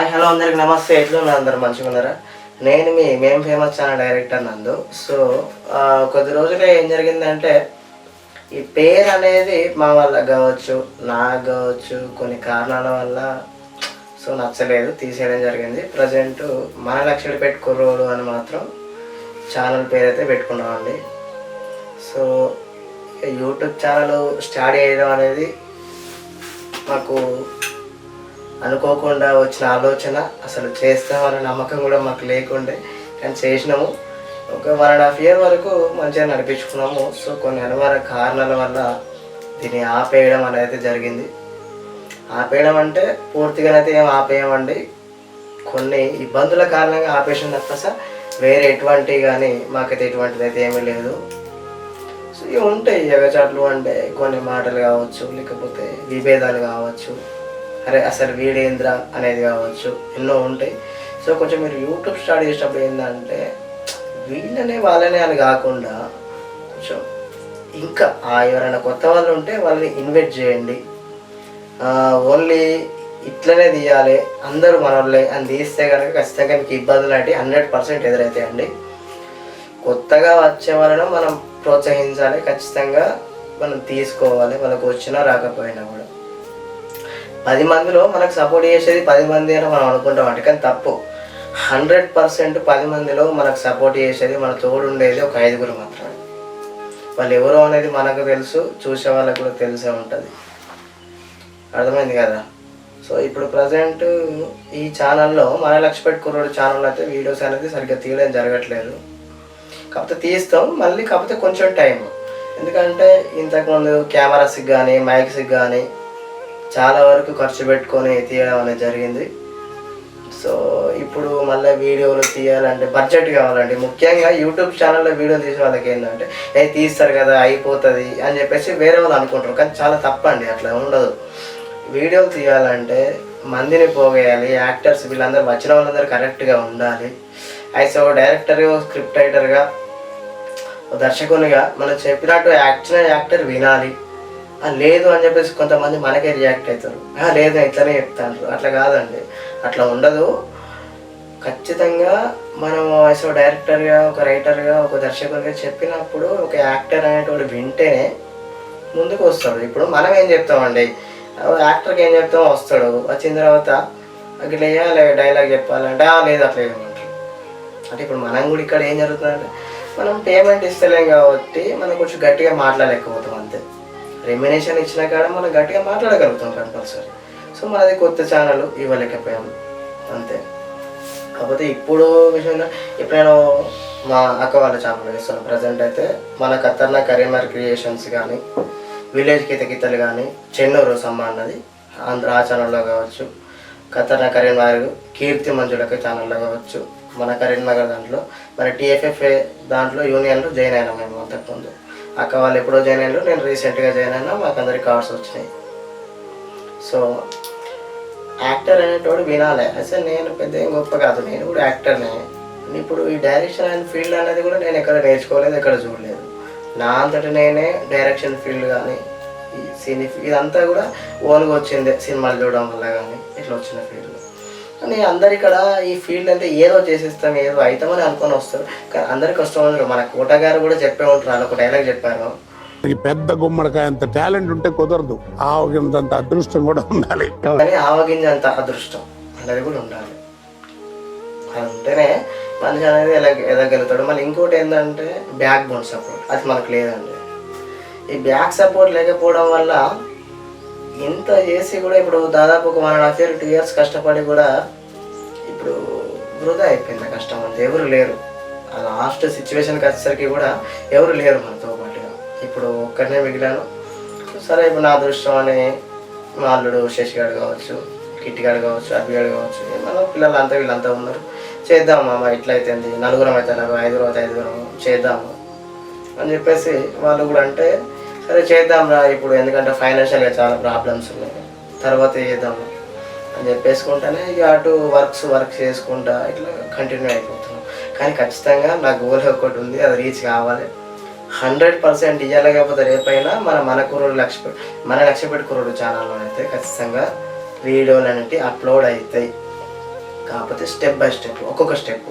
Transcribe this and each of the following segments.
Hi hello అందరికి నమస్తే. ఎట్లున్నారు అందరు? మంచిగా ఉన్నారా? నేను మీ మేం famous channel director Nandu. So కొద్ది రోజులుగా ఏం జరిగిందంటే ఈ పేరు అనేది మా వల్ల కావచ్చు నాకు కావచ్చు కొన్ని కారణాల వల్ల సో నచ్చలేదు తీసేయడం జరిగింది. ప్రజెంట్ మన లక్ష్యుడు పెట్టుకుర్రోడు అని మాత్రం ఛానల్ పేరు అయితే పెట్టుకున్నామండి సో యూట్యూబ్ ఛానల్ స్టార్ట్ చేయడం అనేది మాకు అనుకోకుండా వచ్చిన ఆలోచన అసలు చేస్తామనే నమ్మకం కూడా మాకు లేకుండే. కానీ చేసినాము. ఒక వన్ అండ్ హాఫ్ ఇయర్ వరకు మంచిగా నడిపించుకున్నాము. సో కొన్ని అనుమాన కారణాల వల్ల దీన్ని ఆపేయడం అనేది అయితే జరిగింది. ఆపేయడం అంటే పూర్తిగానైతే ఏం ఆపేయమండి. కొన్ని ఇబ్బందుల కారణంగా ఆపేసిన తప్ప సార్ వేరే ఎటువంటి కానీ మాకైతే ఎటువంటిది అయితే ఏమీ లేదు. సో ఇవి ఉంటాయి ఎగచాట్లు అంటే కొన్ని మాటలు కావచ్చు లేకపోతే విభేదాలు కావచ్చు. అరే అసలు వీడేంద్ర అనేది కావచ్చు ఎన్నో ఉంటాయి. సో కొంచెం మీరు యూట్యూబ్ స్టార్ట్ చేసేటప్పుడు ఏంటంటే వీళ్ళనే వాళ్ళనే అని కాకుండా కొంచెం ఇంకా ఆ ఎవరైనా కొత్త వాళ్ళు ఉంటే వాళ్ళని ఇన్వైట్ చేయండి. ఓన్లీ ఇట్లనే తీయాలి అందరూ మనోళ్ళే అని తీస్తే కనుక ఖచ్చితంగా మీకు ఇబ్బందులు అంటే హండ్రెడ్ పర్సెంట్ ఎదురవుతాయండి కొత్తగా వచ్చే వాళ్ళను మనం ప్రోత్సహించాలి ఖచ్చితంగా మనం తీసుకోవాలి వాళ్ళకు వచ్చినా రాకపోయినా కూడా. పది మందిలో మనకు సపోర్ట్ చేసేది పది మంది అని మనం అనుకుంటాం అంటే కానీ తప్పు. హండ్రెడ్ పర్సెంట్ పది మందిలో మనకు సపోర్ట్ చేసేది మన తోడు ఉండేది ఒక ఐదుగురు మాత్రమే. వాళ్ళు ఎవరో అనేది మనకు తెలుసు చూసే వాళ్ళకు కూడా తెలిసే ఉంటుంది. అర్థమైంది కదా? సో ఇప్పుడు ప్రజెంట్ ఈ ఛానల్లో మన లక్ష్య పెట్టుకున్న ఛానల్ అయితే వీడియోస్ అనేది సరిగ్గా తీయడం జరగట్లేదు. కాకపోతే తీస్తాం మళ్ళీ కాకపోతే కొంచెం టైం ఎందుకంటే ఇంతకుముందు కెమెరాస్కి కానీ మైక్స్కి కానీ చాలా వరకు ఖర్చు పెట్టుకొని తీయడం అనేది జరిగింది. సో ఇప్పుడు మళ్ళీ వీడియోలు తీయాలంటే బడ్జెట్ కావాలండి. ముఖ్యంగా యూట్యూబ్ ఛానల్లో వీడియో తీసిన వాళ్ళకి ఏంటంటే ఏ తీస్తారు కదా అయిపోతుంది అని చెప్పేసి వేరే వాళ్ళు అనుకుంటారు. కానీ చాలా తప్పండి అట్లా ఉండదు. వీడియోలు తీయాలంటే మందిని పోగేయాలి యాక్టర్స్ వీళ్ళందరూ వచ్చిన వాళ్ళందరూ కరెక్ట్గా ఉండాలి. అయితే ఒక డైరెక్టర్ స్క్రిప్ట్ రైటర్గా దర్శకునిగా మనం చెప్పినట్టు యాక్షన్ యాక్టర్ వినాలి. లేదు అని చెప్పేసి కొంతమంది మనకే రియాక్ట్ అవుతారు. లేదు ఇట్లనే చెప్తాను అట్లా కాదండి. అట్లా ఉండదు. ఖచ్చితంగా మనం అసలు డైరెక్టర్గా ఒక రైటర్గా ఒక దర్శకుడిగా చెప్పినప్పుడు ఒక యాక్టర్ అనేటువంటి వింటేనే ముందుకు వస్తాడు. ఇప్పుడు మనం ఏం చెప్తామండి? యాక్టర్కి ఏం చెప్తామో వస్తాడు. వచ్చిన తర్వాత అట్లా వేయాలి డైలాగ్ చెప్పాలంటే లేదు అట్లా ఏమంటారు అంటే ఇప్పుడు మనం కూడా ఇక్కడ ఏం జరుగుతుందంటే మనం పేమెంట్ ఇస్తలేం కాబట్టి మనం కొంచెం గట్టిగా మాట్లాడలేకపోతాం అంతే. రెమ్యునేషన్ ఇచ్చిన కాడ మనం గట్టిగా మాట్లాడగలుగుతాం కంపల్సరీ సో మనది కొత్త ఛానల్ ఇవ్వలేకపోయాము అంతే. కాకపోతే ఇప్పుడు విషయంలో ఎప్పుడైనా ఇప్పుడు నేను మా అక్క వాళ్ళ ఛానల్ వేస్తాను ప్రజెంట్ అయితే మన ఖతర్న కరీమర్ క్రియేషన్స్ కానీ విలేజ్ కితకితలు కానీ చెన్నూరు సమ్మ అన్నది ఆంధ్ర ఆ ఛానల్లో కావచ్చు. ఖతర్న కరీంనగర్ కీర్తి మంజులక ఛానల్లో కావచ్చు. మన కరీంనగర్ దాంట్లో మన టీఎఫ్ఎఫ్ఏ దాంట్లో యూనియన్లో జాయిన్ అయినా మేము అంతకుముందు. అక్క వాళ్ళు ఎప్పుడో జాయిన్ అయ్యారు నేను రీసెంట్గా జాయిన్ అయినా మాకు అందరికి కార్డ్స్ వచ్చినాయి. సో యాక్టర్ అనేటోడు వినాలి. అసలు నేను పెద్ద ఏం గొప్ప కాదు. నేను కూడా యాక్టర్నే. ఇప్పుడు ఈ డైరెక్షన్ అండ్ ఫీల్డ్ అనేది కూడా నేను ఎక్కడ నేర్చుకోలేదు ఎక్కడ చూడలేదు. నా అంతటి నేనే డైరెక్షన్ ఫీల్డ్ కానీ ఈ సినీ ఇదంతా కూడా ఓన్గా వచ్చింది. సినిమాలు చూడడం వల్ల కానీ ఇట్లా వచ్చిన ఫీల్డ్. కానీ అందరు ఇక్కడ ఈ ఫీల్డ్ అంటే ఏదో చేసేస్తాం ఏదో అవుతామని అనుకొని వస్తారు. కానీ అందరికి వస్తూ ఉంటారు మన కోట గారు కూడా చెప్పే ఉంటారు ఒక డైలాగ్ చెప్పారు. పెద్ద గుమ్మడికాయ అంత టాలెంట్ ఉంటే కుదరదు. ఆవగింతంత అదృష్టం కూడా ఉండాలి. కానీ ఆవగింజంత అదృష్టం అనేది కూడా ఉండాలి. అది ఉంటేనే మనిషి అనేది ఎలాగ ఎదగలుగుతాడు. మళ్ళీ ఇంకోటి ఏంటంటే బ్యాక్ బోన్ సపోర్ట్ అది మనకు లేదండి. ఈ బ్యాక్ సపోర్ట్ లేకపోవడం వల్ల ఇంత చేసి కూడా ఇప్పుడు దాదాపు ఒక one and half year two years కష్టపడి కూడా ఇప్పుడు వృధా అయిపోయింది కష్టం. అంతా ఎవరు లేరు. ఆ లాస్ట్ సిచ్యువేషన్కి వచ్చేసరికి కూడా ఎవరు లేరు మనతో పాటుగా. ఇప్పుడు ఒక్కడనే మిగిలాను. సరే ఇప్పుడు నా అదృష్టం అని మా అల్లుడు శశిగాడు కావచ్చు కిట్టిగాడు కావచ్చు అభిగాడు కావచ్చు మన పిల్లలు అంతా వీళ్ళంతా ఉన్నారు. చేద్దాం మామ ఇట్లయితే నలుగురం అయితే నలుగురు ఐదుగురం అయితే ఐదుగురం చేద్దాము అని చెప్పేసి వాళ్ళు కూడా అంటే సరే చేద్దాం రా ఇప్పుడు ఎందుకంటే ఫైనాన్షియల్గా చాలా ప్రాబ్లమ్స్ ఉన్నాయి. తర్వాత చేద్దాము. అని చెప్పేసుకుంటానే ఇక అటు వర్క్స్ వర్క్ చేసుకుంటా ఇట్లా కంటిన్యూ అయిపోతున్నాం. కానీ ఖచ్చితంగా నా గోల్ ఒకటి ఉంది అది రీచ్ కావాలి. హండ్రెడ్ పర్సెంట్ ఇవ్వలేకపోతే రేపైనా మన మన కుర్రోడు లక్ష్య మన లక్ష్య పెట్టుకుర్రోడు ఛానల్లో అయితే ఖచ్చితంగా వీడియోలు అనేవి అప్లోడ్ అవుతాయి కాకపోతే స్టెప్ బై స్టెప్ ఒక్కొక్క స్టెప్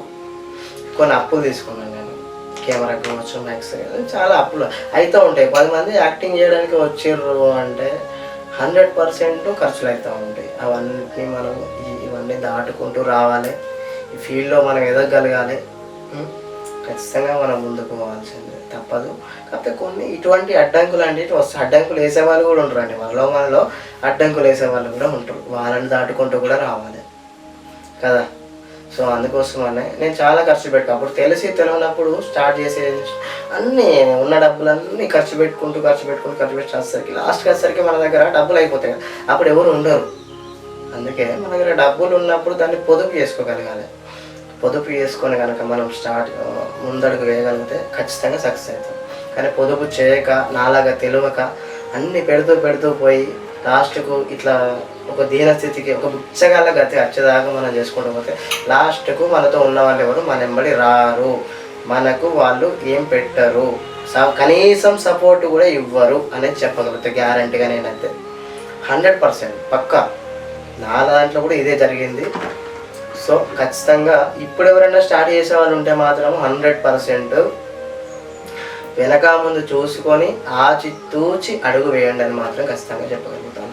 కొన్ని అప్పులు తీసుకున్నాను నేను. కెమెరా కావచ్చు మ్యాక్స్ చాలా అప్పులు అవుతూ ఉంటాయి. పది మంది యాక్టింగ్ చేయడానికి వచ్చిర్రు అంటే హండ్రెడ్ పర్సెంట్ ఖర్చులు అవుతూ ఉంటాయి. అవన్నీ మనం ఇవన్నీ దాటుకుంటూ రావాలి. ఈ ఫీల్డ్లో మనం ఎదగలగాలి ఖచ్చితంగా మనం ముందుకు పోవాల్సిందే. తప్పదు. కాకపోతే కొన్ని ఇటువంటి అడ్డంకులు అంటే వస్తాయి అడ్డంకులు వేసే వాళ్ళు కూడా ఉంటారండి మనలో మనలో అడ్డంకులు వేసే వాళ్ళు కూడా ఉంటారు. వాళ్ళని దాటుకుంటూ కూడా రావాలి. కదా? సో అందుకోసమనే నేను చాలా ఖర్చు పెట్టాను అప్పుడు తెలిసి తెలియనప్పుడు స్టార్ట్ చేసే అన్నీ ఉన్న డబ్బులన్నీ ఖర్చు పెట్టుకుంటూ ఖర్చు పెట్టుకుంటూ ఖర్చు పెట్టేసరికి లాస్ట్కి వచ్చేసరికి మన దగ్గర డబ్బులు అయిపోతాయి అప్పుడు ఎవరు ఉండరు. అందుకే మన దగ్గర డబ్బులు ఉన్నప్పుడు దాన్ని పొదుపు చేసుకోగలగాలి. పొదుపు చేసుకొని కనుక మనం స్టార్ట్ ముందడుగు వేయగలిగితే ఖచ్చితంగా సక్సెస్ అవుతాం. కానీ పొదుపు చేయక నాలాగా తెలియక అన్ని పెడుతూ పెడుతూ పోయి లాస్ట్కు ఇట్లా ఒక దీనస్థితికి ఒక బుచ్చగాళ్ళ గతి వచ్చేదాకా మనం చేసుకుంటూ పోతే లాస్ట్కు మనతో ఉన్న వాళ్ళు ఎవరు? మన వెంబడి రారు. మనకు వాళ్ళు ఏం పెట్టరు. స- కనీసం సపోర్ట్ కూడా ఇవ్వరు అనేది చెప్పగలుగుతా గ్యారంటీగా నేనైతే. హండ్రెడ్ పర్సెంట్ పక్కా. నా దాంట్లో కూడా ఇదే జరిగింది. సో ఖచ్చితంగా ఇప్పుడు ఎవరైనా స్టార్ట్ చేసే వాళ్ళు ఉంటే మాత్రం హండ్రెడ్ పర్సెంట్ వెనక ముందు చూసుకొని ఆచి తూచి అడుగు వేయండి అని మాత్రం ఖచ్చితంగా చెప్పగలుగుతాను.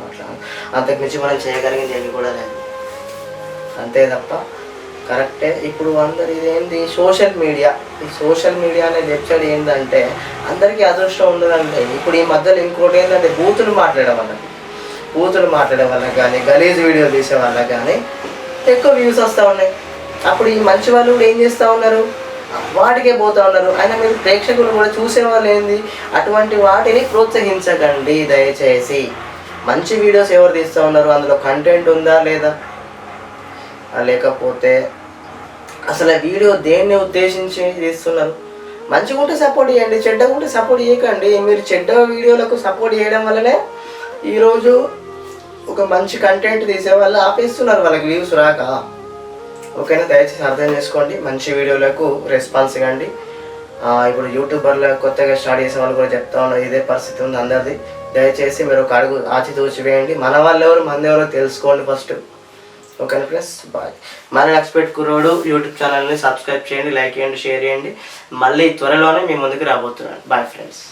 అంతకుమించి మనం చేయగలిగింది ఏమి కూడా లేదు. అంతే తప్ప కరెక్టే. ఇప్పుడు అందరు ఇదేంది? Social media. ఈ సోషల్ మీడియా అనే వెబ్సైట్ ఏంటంటే అందరికీ అదృష్టం ఉండదంటే ఇప్పుడు ఈ మధ్యలో ఇంకోటి ఏంటంటే బూతులు మాట్లాడే వాళ్ళకి బూతులు మాట్లాడే వాళ్ళకి కానీ గలీజ్ వీడియో తీసే వాళ్ళకి కానీ ఎక్కువ వ్యూస్ వస్తూ ఉన్నాయి. అప్పుడు ఈ మంచి వాళ్ళు కూడా ఏం చేస్తూ ఉన్నారు? వాటికే పోతా ఉన్నారు. అయినా మీరు ప్రేక్షకులు కూడా చూసేవాళ్ళు ఏంది? అటువంటి వాటిని ప్రోత్సహించకండి దయచేసి. మంచి వీడియోస్ ఎవరు తీస్తూ ఉన్నారు? అందులో కంటెంట్ ఉందా లేదా? లేకపోతే అసలు ఆ వీడియో దేన్ని ఉద్దేశించి తీస్తున్నారు? మంచిగా ఉంటే సపోర్ట్ చేయండి చెడ్డగా ఉంటే సపోర్ట్ చేయకండి మీరు చెడ్డ వీడియోలకు సపోర్ట్ చేయడం వల్లనే ఈరోజు ఒక మంచి కంటెంట్ తీసే వాళ్ళు ఆపేస్తున్నారు వాళ్ళకి వ్యూస్ రాక. ఓకేనా? దయచేసి అర్థం చేసుకోండి. మంచి వీడియోలకు రెస్పాన్స్ ఇవ్వండి. ఇప్పుడు యూట్యూబర్లు కొత్తగా స్టార్ట్ చేసే వాళ్ళు కూడా చెప్తా ఉన్నారు ఇదే పరిస్థితి ఉంది అందరిది. దయచేసి మీరు ఒక అడుగు ఆచితూచి వేయండి. మన వాళ్ళు ఎవరు మంది ఎవరో తెలుసుకోండి ఫస్ట్. Okay friends? బాయ్. మన ఎక్స్పెక్ట్ కురోడు యూట్యూబ్ ఛానల్ని సబ్స్క్రైబ్ చేయండి లైక్ చేయండి షేర్ చేయండి. మళ్ళీ త్వరలోనే మీ ముందుకు రాబోతున్నాను. Bye friends.